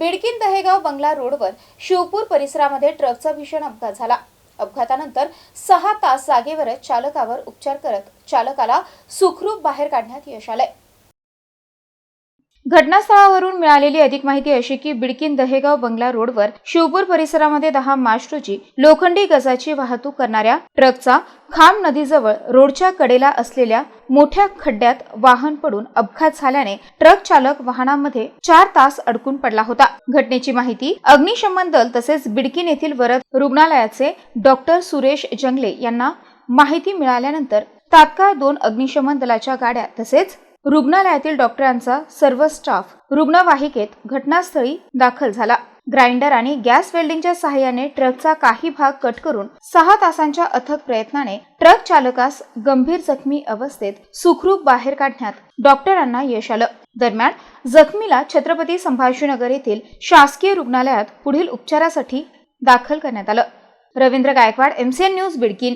बिडकीन दहेगाव बंगला रोडवर शिवपूर परिसरामध्ये ट्रकचा भीषण अपघात झाला. अपघातानंतर सहा तास जागेवरच चालकावर उपचार करत चालकाला सुखरूप बाहेर काढण्यात यश आलंय. घटनास्थळावरून मिळालेली अधिक माहिती अशी की बिडकीन दहेगाव बंगला रोडवर शिवपूर परिसरामध्ये दहा मार्च रोजी लोखंडी गजाची वाहतूक करणाऱ्या ट्रकचा खाम नदीजवळ रोडच्या कडेला असलेल्या मोठ्या खड्ड्यात वाहन पडून अपघात झाल्याने ट्रक चालक वाहनामध्ये चार तास अडकून पडला होता. घटनेची माहिती अग्निशमन दल तसेच बिडकीन येथील वरद रुग्णालयाचे डॉक्टर सुरेश जंगले यांना माहिती मिळाल्यानंतर तात्काळ दोन अग्निशमन दलाच्या गाड्या तसेच रुग्णालयातील डॉक्टरांचा सर्व स्टाफ रुग्णवाहिकेत घटनास्थळी दाखल झाला. ग्राइंडर आणि गॅस वेल्डिंगच्या सहाय्याने ट्रकचा काही भाग कट करून सहा तासांच्या अथक प्रयत्नाने ट्रक चालकास गंभीर जखमी अवस्थेत सुखरूप बाहेर काढण्यात डॉक्टरांना यश आलं. दरम्यान जखमीला छत्रपती संभाजीनगर येथील शासकीय रुग्णालयात पुढील उपचारासाठी दाखल करण्यात आलं. Ravindra Gaikwad MCN news Bidkin.